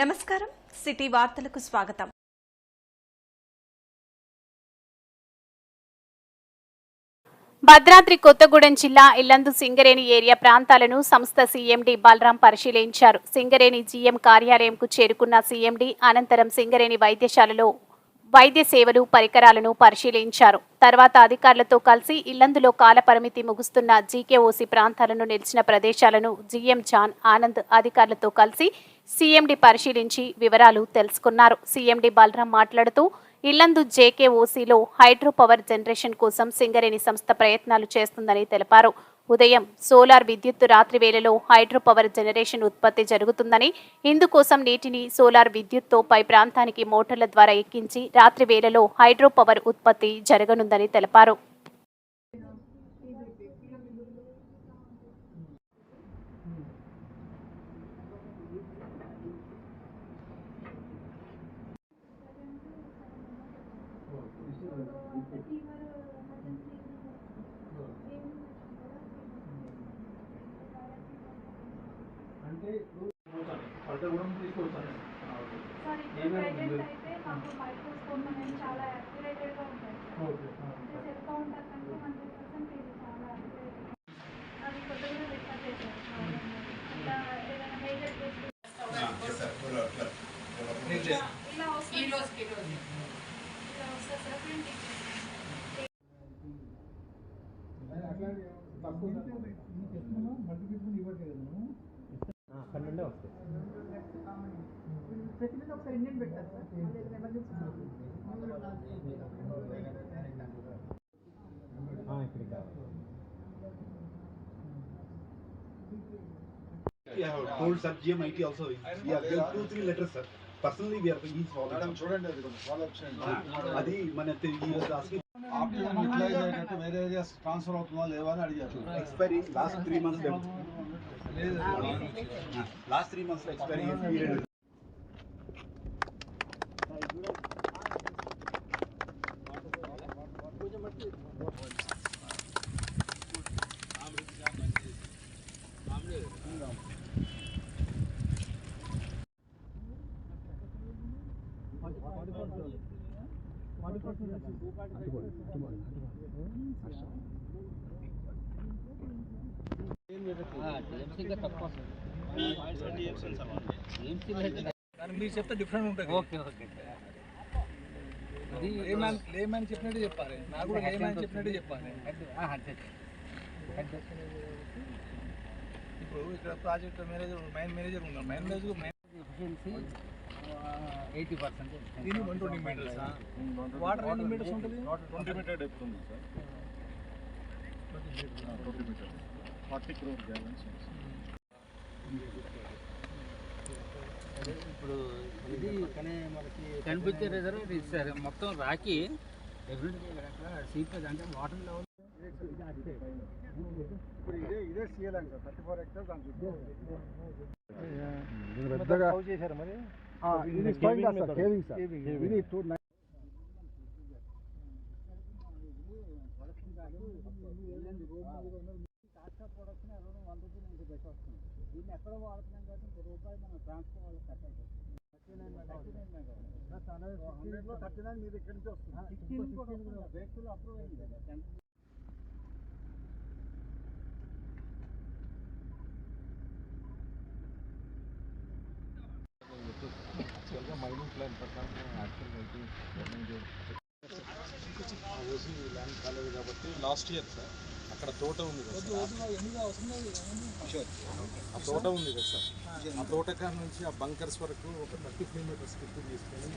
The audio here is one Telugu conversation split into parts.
నమస్కారం. సిటీ వార్తలకు స్వాగతం. భద్రాద్రి కొత్తగూడెం జిల్లా ఇల్లందు సింగరేణి ఏరియా ప్రాంతాలను సంస్థ సీఎండి బలరాం పరిశీలించారు. సింగరేణి జీఎం కార్యాలయంకు చేరుకున్న సీఎండీ అనంతరం సింగరేణి వైద్యశాలలో వైద్య సేవలు పరికరాలను పరిశీలించారు. తర్వాత అధికారులతో కలిసి ఇల్లందులో కాలపరిమితి ముగుస్తున్న జీకేఓసి ప్రాంతాలను నిలిచిన ప్రదేశాలను జీఎం జాన్ ఆనంద్ అధికారులతో కలిసి సీఎండీ పరిశీలించి వివరాలు తెలుసుకున్నారు. సీఎండీ బాలరాం మాట్లాడుతూ ఇల్లందు జేకేఓసీలో హైడ్రో పవర్ జనరేషన్ కోసం సింగరేణి సంస్థ ప్రయత్నాలు చేస్తుందని తెలిపారు. ఉదయం సోలార్ విద్యుత్తు రాత్రి వేళలో హైడ్రో పవర్ జనరేషన్ ఉత్పత్తి జరుగుతుందని ఇందుకోసం నీటిని సోలార్ విద్యుత్తో పై ప్రాంతానికి మోటార్ల ద్వారా ఎక్కించి రాత్రి వేళలో హైడ్రో పవర్ ఉత్పత్తి జరగనుందని తెలిపారు. అంటే పడత కూడా తీసుకొస్తాను. సార్ ఇప్పుడు ప్రెజెంట్ అయితే మాకు మైక్రోస్కోప్ అనేది చాలా యాక్యురేటెడ్గా అంటే సెల్ కౌంటర్ కంటే హండ్రెడ్ అట్లా తక్కువ మల్టిప్లికేషన్ ఇవ్వట్లేదు పన్నెండే వస్తాయి ప్రతినిధి ఒకసారి ఇండియన్ పెట్టారు సార్ అదే ఎమర్జెన్సీ ఇక్కడికి కావాలి Yeah, told sir, GMIT also. Yeah, there are two, three letters, sir. Personally, we are, he is following. Madam చూడండి అది కొంచెం ఫాలో అప్ చేయండి అది మన asking optimum utilize అయ్యేటట్టు వేరే ఏరియాస్ ట్రాన్స్ఫర్ అవుతుందా లేవా అని అడిగారు last three months last three months expiry మీరు చెప్తే డిఫరెంట్ ఉంటుంది ఓకే ఓకే లేమ్యాన్ లేమ్యాన్ చెప్పినట్టు చెప్పాలి నాకు కూడా లేమ్యాన్ చెప్పినట్టు చెప్పాలి ఇప్పుడు ఇక్కడ ప్రాజెక్ట్ మేనేజర్ మైన్ మేనేజర్ ఉన్నారు mine manager mine efficiency eighty percent. దీని వన్ ట్వంటీ మీటర్స్ వాటర్ ఎన్ని మీటర్స్ ఉంటుంది? ట్వంటీ మీటర్ డెప్త్ ఉంది sir. Twenty meter. Forty crore balance ఇప్పుడు ఇది కానీ మనకి కనిపించే రిజర్వ్ ఇస్తారు మొత్తం రాకి ఎవ్రీడే అక్కడ. సీపేజ్ అంటే వాటర్ లెవెల్ ఇప్పుడు ఇదే ఇదే సార్. థర్టీ ఫోర్ చుట్టూ. పెద్దగా చేశారు మరి. ఇది స్పాయింట్ సార్ కేవింగ్ సార్ ఇది టూ దీన్ని ఎక్కడ వాడుతున్నాం కాబట్టి ఇంకో రూపాయి మనం ట్రాన్స్ఫర్ వాళ్ళకి కట్ థర్టీ నైన్ మీరు ఇక్కడి నుంచి వస్తుంది రేట్లు అప్రూవ్ అయింది కదా ఓసీ ల్యాండ్ కాలేదు కాబట్టి లాస్ట్ ఇయర్ సార్ అక్కడ తోట ఉంది కదా సార్ ఆ తోట ఉంది కదా సార్ ఆ తోట కాడ నుంచి ఆ బంకర్స్ వరకు ఒక థర్టీ కిలోమీటర్స్ కిట్ తీసుకొని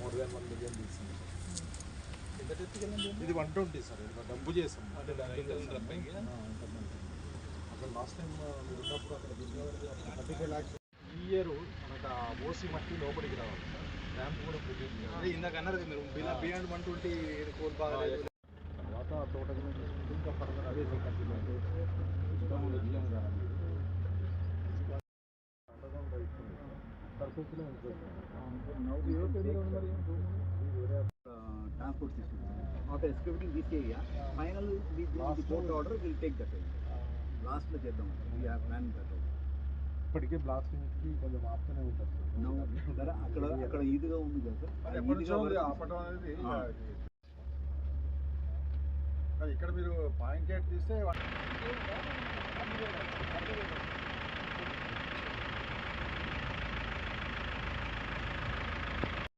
మోర్ దాన్ వన్ మిలియన్ తీసుకుంది ఇది వన్ ట్వంటీ సార్ ఇది డబ్బు చేసాం. అంటే అక్కడ లాస్ట్ టైం మీరు ఉన్నప్పుడు అక్కడ థర్టీ ఫైవ్ ల్యాక్స్ ఈ ఇయర్ మనకు ఆ ఓసీ మట్టి లోపలికి రావాలి సార్. ర్యాంప్ కూడా చేయాలి ఇందాక అన్నారు కదా మీరు బియాండ్ వన్ ట్వంటీ కోల్ బాగా తర్వాత తోట గురించి ఇంకా ఫర్దర్ అదే కంటిన్యూ అయితే విజయం కావాలి సర్ఫేస్లో Transport system. After excavating this area, final the, the, the court order will take that. Last లో చేద్దాం. Are planning that. ఇప్పటికే బ్లాస్టింగ్కి కొంచెం ఆపుతూనే ఉంటారు. సార్. అక్కడ అక్కడ ఈదుగా ఉంది కదా ఆపడం అనేది ఇక్కడ మీరు పాయింట్ ఎయిట్ తీస్తే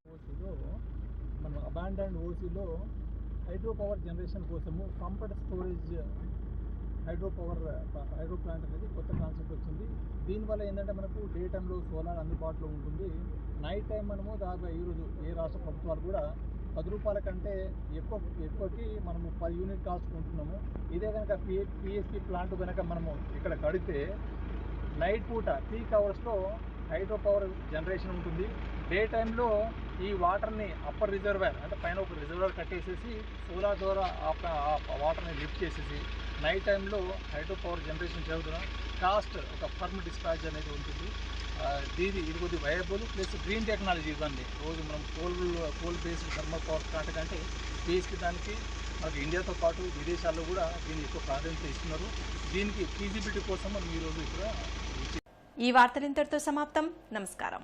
ఓసీలో మనం అబాండెండ్ ఓసీలో హైడ్రో పవర్ జనరేషన్ కోసము pumped storage hydro power hydro plant అనేది కొత్త కాన్సెప్ట్ వచ్చింది. దీనివల్ల ఏంటంటే మనకు డే టైంలో సోలార్ అందుబాటులో ఉంటుంది. నైట్ టైం మనము దాదాపు ఈరోజు ఏ రాష్ట్ర ప్రభుత్వాలు కూడా పది రూపాయల కంటే ఎక్కువ ఎక్కువకి మనము పర్ యూనిట్ కాస్ట్ కొంటున్నాము. ఇదే కనుక పి పిఎస్పి ప్లాంట్ కనుక మనము ఇక్కడ కడితే నైట్ పూట పీక్ అవర్స్లో హైడ్రో పవర్ జనరేషన్ ఉంటుంది. డే టైంలో ఈ వాటర్ని అప్పర్ రిజర్వాయర్ అంటే పైన ఒక రిజర్వాయర్ కట్టేసేసి సోలార్ ద్వారా ఆ ఆ వాటర్ని లిఫ్ట్ చేసేసి నైట్ టైంలో హైడ్రో పవర్ జనరేషన్ జరుగుతున్నాం. కాస్ట్ ఒక ఫర్మ్ డిస్పాచ్ అనేది ఉంటుంది. ఆ, దీని ఇది కొద్ది వయబుల్ ప్లస్ గ్రీన్ టెక్నాలజీ ఇవ్వండి. రోజు మనం coal coal based thermal power plant కంటే బేస్డ్ దానికి మనకి ఇండియాతో పాటు విదేశాల్లో కూడా దీన్ని ఎక్కువ ప్రాధాన్యత ఇస్తున్నారు. దీనికి ఫీజిబిలిటీ కోసం మనం ఈరోజు ఇక్కడ ఈ వార్తలు ఇంతటితో సమాప్తం. నమస్కారం.